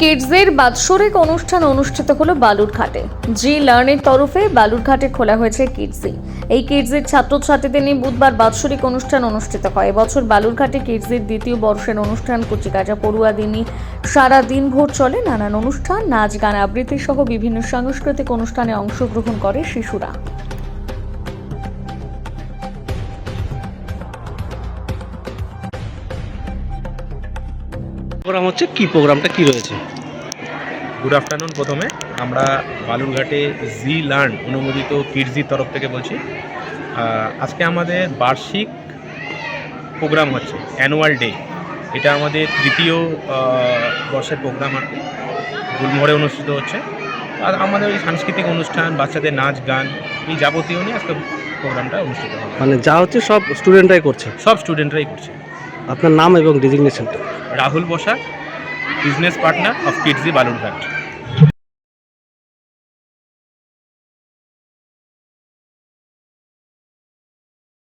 কিডসদের বাৎসরিক অনুষ্ঠান অনুষ্ঠিত হলো বালুরঘাটে। জি লার্নের তরফে বালুরঘাটে খোলা হয়েছে কিডসি। এই কিডসের ছাত্রছাত্রীদের নিয়ে বুধবার বাৎসরিক অনুষ্ঠান অনুষ্ঠিত হয়। এবছর বালুরঘাটে কিডসের দ্বিতীয় বর্ষের অনুষ্ঠান কুচিকাচা, পড়ুয়া দিনই সারা দিন ভোর চলে নানান অনুষ্ঠান, নাচ, গান আবৃত্তি সহ বিভিন্ন সাংস্কৃতিক অনুষ্ঠানে অংশগ্রহণ করে শিশুরা। প্রোগ্রাম হচ্ছে? কি প্রোগ্রামটা কি রয়েছে গুড আফটারনুন প্রথমে। আমরা বালুরঘাটে জি লার্ন অনুমোদিত কিডজির তরফ থেকে বলছি। আজকে আমাদের বার্ষিক প্রোগ্রাম হচ্ছে অ্যানুয়াল ডে এটা আমাদের তৃতীয় বর্ষের প্রোগ্রাম আর কি। গুলমোহরে অনুষ্ঠিত হচ্ছে। আর আমাদের ওই সাংস্কৃতিক অনুষ্ঠান বাচ্চাদের নাচ গান এই যাবতীয় নিয়ে আজকে প্রোগ্রামটা অনুষ্ঠিত হবে। মানে যা হচ্ছে সব স্টুডেন্টরাই করছে? সব স্টুডেন্টরাই করছে। আপনার নাম এবং ডিজিগনেশনটা Rahul Basak business partner of Kidzee Balurghat